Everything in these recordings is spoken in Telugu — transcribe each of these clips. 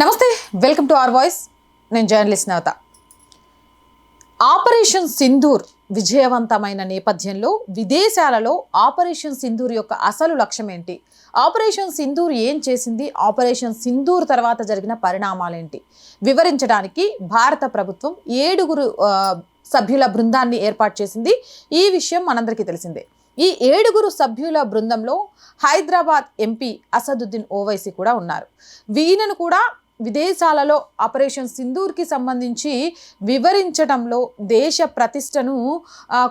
నమస్తే వెల్కమ్ టు ఆర్ వాయిస్. నేను జర్నలిస్ట్ నవత. ఆపరేషన్ సింధూర్ విజయవంతమైన నేపథ్యంలో విదేశాలలో ఆపరేషన్ సింధూర్ యొక్క అసలు లక్ష్యం ఏంటి? ఆపరేషన్ సింధూర్ ఏం చేసింది? ఆపరేషన్ సింధూర్ తర్వాత జరిగిన పరిణామాలేంటి? వివరించడానికి భారత ప్రభుత్వం ఏడుగురు సభ్యుల బృందాన్ని ఏర్పాటు చేసింది. ఈ విషయం మనందరికీ తెలిసిందే. ఈ ఏడుగురు సభ్యుల బృందంలో హైదరాబాద్ ఎంపీ అసదుద్దీన్ ఓవైసీ కూడా ఉన్నారు. వీనను కూడా విదేశాలలో ఆపరేషన్ సింధూర్కి సంబంధించి వివరించడంలో దేశ ప్రతిష్టను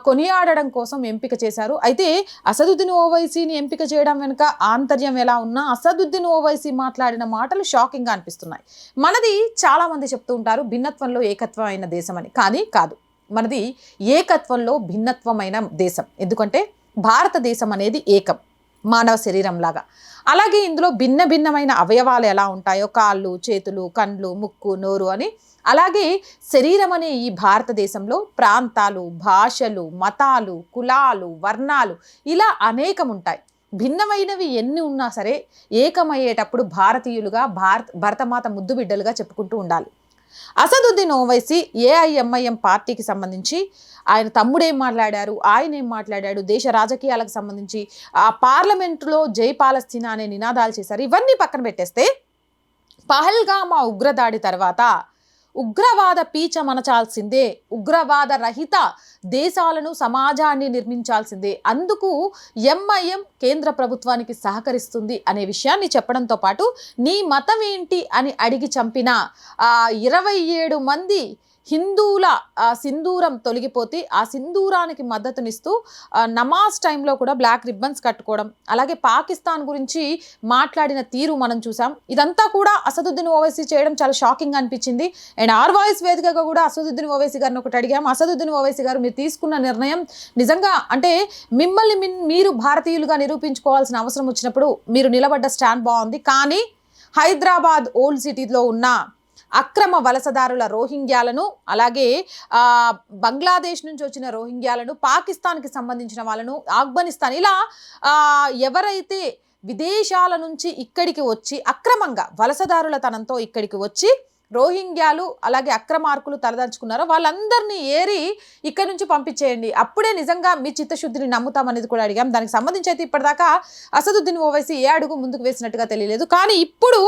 కొనియాడడం కోసం ఎంపిక చేశారు. అయితే అసదుద్దీన్ ఓవైసీని ఎంపిక చేయడం వెనుక ఆంతర్యం ఎలా ఉన్నా అసదుద్దీన్ ఓవైసీ మాట్లాడిన మాటలు షాకింగ్గా అనిపిస్తున్నాయి. మనది చాలామంది చెప్తూ ఉంటారు భిన్నత్వంలో ఏకత్వమైన దేశం అని కానీ కాదు మనది ఏకత్వంలో భిన్నత్వమైన దేశం. ఎందుకంటే భారతదేశం అనేది ఏకం. మానవ శరీరం లాగా అలాగే ఇందులో భిన్న భిన్నమైన అవయవాలు ఎలా ఉంటాయో కాళ్ళు చేతులు కండ్లు ముక్కు నోరు అని. అలాగే శరీరం అనే ఈ భారతదేశంలో ప్రాంతాలు భాషలు మతాలు కులాలు వర్ణాలు ఇలా అనేకం ఉంటాయి. భిన్నమైనవి ఎన్ని ఉన్నా సరే ఏకమయ్యేటప్పుడు భారతీయులుగా భారత భరతమాత ముద్దు బిడ్డలుగా చెప్పుకుంటూ ఉండాలి. అసదుద్దీన్ ఓవైసీ ఏఐఎంఐఎం పార్టీకి సంబంధించి ఆయన తమ్ముడేం మాట్లాడారు ఆయన ఏం మాట్లాడాడు దేశ రాజకీయాలకు సంబంధించి ఆ పార్లమెంటులో జై పాలస్తీనా అనే నినాదాలు చేశారు. ఇవన్నీ పక్కన పెట్టేస్తే పహల్గామా ఉగ్రదాడి తర్వాత ఉగ్రవాద పీచ మనచాల్సిందే ఉగ్రవాద రహిత దేశాలను సమాజాన్ని నిర్మించాల్సిందే. అందుకు ఎంఐఎం కేంద్ర ప్రభుత్వానికి సహకరిస్తుంది అనే విషయాన్ని చెప్పడంతో పాటు నీ మతం ఏంటి అని అడిగి చంపిన ఇరవై ఏడు మంది హిందువుల సింధూరం తొలగిపోతే ఆ సింధూరానికి మద్దతునిస్తూ నమాజ్ టైంలో కూడా బ్లాక్ రిబ్బన్స్ కట్టుకోవడం అలాగే పాకిస్తాన్ గురించి మాట్లాడిన తీరు మనం చూసాం. ఇదంతా కూడా అసదుద్దీన్ ఓవైసీ చేయడం చాలా షాకింగ్ అనిపించింది. అండ్ ఆర్ వాయిస్ వేదికగా కూడా అసదుద్దీన్ ఓవైసీ గారిని ఒకటి అడిగాం. అసదుద్దీన్ ఓవైసీ గారు మీరు తీసుకున్న నిర్ణయం నిజంగా అంటే మిమ్మల్ని మిన్- మీరు భారతీయులుగా నిరూపించుకోవాల్సిన అవసరం వచ్చినప్పుడు మీరు నిలబడ్డ స్టాండ్ బాగుంది. కానీ హైదరాబాద్ ఓల్డ్ సిటీలో ఉన్న అక్రమ వలసదారుల రోహింగ్యాలను అలాగే బంగ్లాదేశ్ నుంచి వచ్చిన రోహింగ్యాలను పాకిస్తాన్కి సంబంధించిన వాళ్ళను ఆఫ్ఘనిస్తాన్ ఇలా ఎవరైతే విదేశాల నుంచి ఇక్కడికి వచ్చి అక్రమంగా వలసదారుల తనంతో ఇక్కడికి వచ్చి రోహింగ్యాలు అలాగే అక్రమార్కులు తలదంచుకున్నారో వాళ్ళందరినీ ఏరి ఇక్కడ నుంచి పంపించేయండి. అప్పుడే నిజంగా మీ చిత్తశుద్ధిని నమ్ముతామనేది కూడా అడిగాం. దానికి సంబంధించి అయితే ఇప్పటిదాకా అసదుద్దీన్ ఓవైసీ ఏ అడుగు ముందుకు వేసినట్టుగా తెలియలేదు. కానీ ఇప్పుడు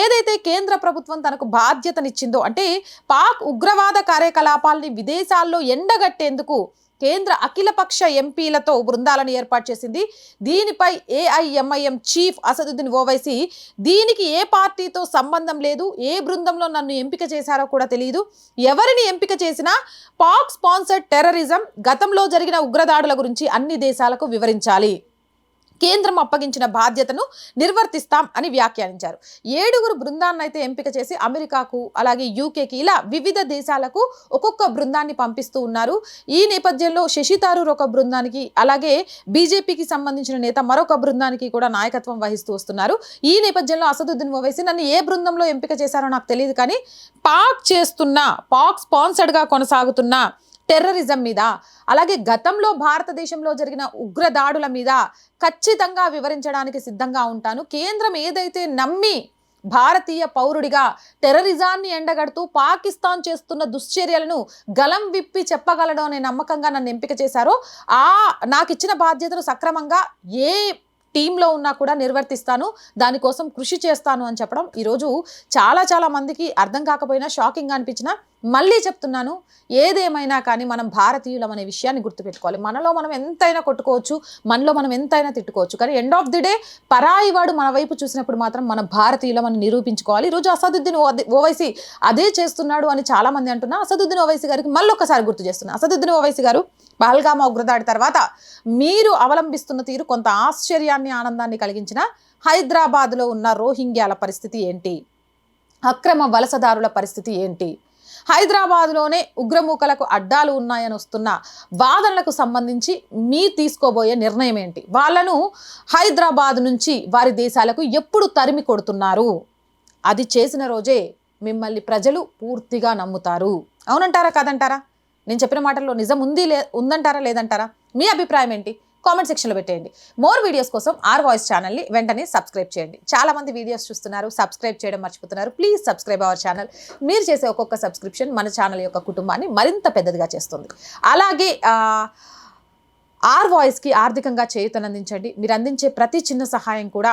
ఏదైతే కేంద్ర ప్రభుత్వం తనకు బాధ్యతనిచ్చిందో అంటే పాక్ ఉగ్రవాద కార్యకలాపాలని విదేశాల్లో ఎండగట్టేందుకు కేంద్ర అఖిలపక్ష ఎంపీలతో బృందాలను ఏర్పాటు చేసింది. దీనిపై ఏఐఎంఐఎం చీఫ్ అసదుద్దీన్ ఓవైసీ దీనికి ఏ పార్టీతో సంబంధం లేదు ఏ బృందంలో నన్ను ఎంపిక చేశారో కూడా తెలియదు ఎవరిని ఎంపిక చేసినా పాక్ స్పాన్సర్డ్ టెర్రరిజం గతంలో జరిగిన ఉగ్రదాడుల గురించి అన్ని దేశాలకు వివరించాలి. కేంద్రం అప్పగించిన బాధ్యతను నిర్వర్తిస్తాం అని వ్యాఖ్యానించారు. ఏడుగురు బృందాన్ని అయితే ఎంపిక చేసి అమెరికాకు అలాగే యూకేకి ఇలా వివిధ దేశాలకు ఒక్కొక్క బృందాన్ని పంపిస్తూ ఉన్నారు. ఈ నేపథ్యంలో శశి థరూర్ ఒక బృందానికి అలాగే బీజేపీకి సంబంధించిన నేత మరొక బృందానికి కూడా నాయకత్వం వహిస్తూ వస్తున్నారు. ఈ నేపథ్యంలో అసదుద్దీన్ ఓవైసీ నన్ను ఏ బృందంలో ఎంపిక చేశారో నాకు తెలియదు కానీ పాక్ చేస్తున్న పాక్ స్పాన్సర్డ్గా కొనసాగుతున్న టెర్రరిజం మీద అలాగే గతంలో భారతదేశంలో జరిగిన ఉగ్రదాడుల మీద ఖచ్చితంగా వివరించడానికి సిద్ధంగా ఉంటాను. కేంద్రం ఏదైతే నమ్మి భారతీయ పౌరుడిగా టెర్రరిజాన్ని ఎండగడుతూ పాకిస్తాన్ చేస్తున్న దుశ్చర్యలను గలం విప్పి చెప్పగలడం అనే నమ్మకంగా నన్ను ఎంపిక చేశారో ఆ నాకు ఇచ్చిన బాధ్యతను సక్రమంగా ఏ టీంలో ఉన్నా కూడా నిర్వర్తిస్తాను. దానికోసం కృషి చేస్తాను అని చెప్పడం ఈరోజు చాలా చాలా మందికి అర్థం కాకపోయినా షాకింగ్ అనిపించిన మళ్ళీ చెప్తున్నాను ఏదేమైనా కానీ మనం భారతీయులం అనే విషయాన్ని గుర్తుపెట్టుకోవాలి. మనలో మనం ఎంతైనా కొట్టుకోవచ్చు మనలో మనం ఎంతైనా తిట్టుకోవచ్చు. కానీ ఎండ్ ఆఫ్ ది డే పరాయి వాడు మన వైపు చూసినప్పుడు మాత్రం మన భారతీయులం అని నిరూపించుకోవాలి. ఈరోజు అసదుద్దీన్ ఓ- ఓవైసీ అదే చేస్తున్నాడు అని చాలామంది అంటున్నా అసదుద్దీన్ ఓవైసీ గారికి మళ్ళీ గుర్తు చేస్తున్నా. అసదుద్దీన్ ఓవైసీ గారు పహల్గామా ఉగ్రదాడి తర్వాత మీరు అవలంబిస్తున్న తీరు కొంత ఆశ్చర్యాన్ని ఆనందాన్ని కలిగించిన హైదరాబాద్లో ఉన్న రోహింగ్యాల పరిస్థితి ఏంటి? అక్రమ వలసదారుల పరిస్థితి ఏంటి? హైదరాబాద్లోనే ఉగ్రమూకలకు అడ్డాలు ఉన్నాయని వస్తున్న వాదనలకు సంబంధించి మీ తీసుకోబోయే నిర్ణయం ఏంటి? వాళ్ళను హైదరాబాద్ నుంచి వారి దేశాలకు ఎప్పుడు తరిమి కొడుతున్నారు? అది చేసిన రోజే మిమ్మల్ని ప్రజలు పూర్తిగా నమ్ముతారు. అవునంటారా కాదంటారా? నేను చెప్పిన మాటల్లో నిజం ఉంది లే ఉందంటారా లేదంటారా? మీ అభిప్రాయం ఏంటి? కామెంట్ సెక్షన్లో పెట్టేయండి. మోర్ వీడియోస్ కోసం ఆర్ వాయిస్ ఛానల్ని వెంటనే సబ్స్క్రైబ్ చేయండి. చాలా మంది వీడియోస్ చూస్తున్నారు సబ్స్క్రైబ్ చేయడం మర్చిపోతున్నారు. Please subscribe our channel. మీరు చేసే ఒక్కొక్క సబ్స్క్రిప్షన్ మన ఛానల్ యొక్క కుటుంబాన్ని మరింత పెద్దదిగా చేస్తుంది. అలాగే ఆర్ వాయిస్కి ఆర్థికంగా చేయూతనందించండి. మీరు అందించే ప్రతి చిన్న సహాయం కూడా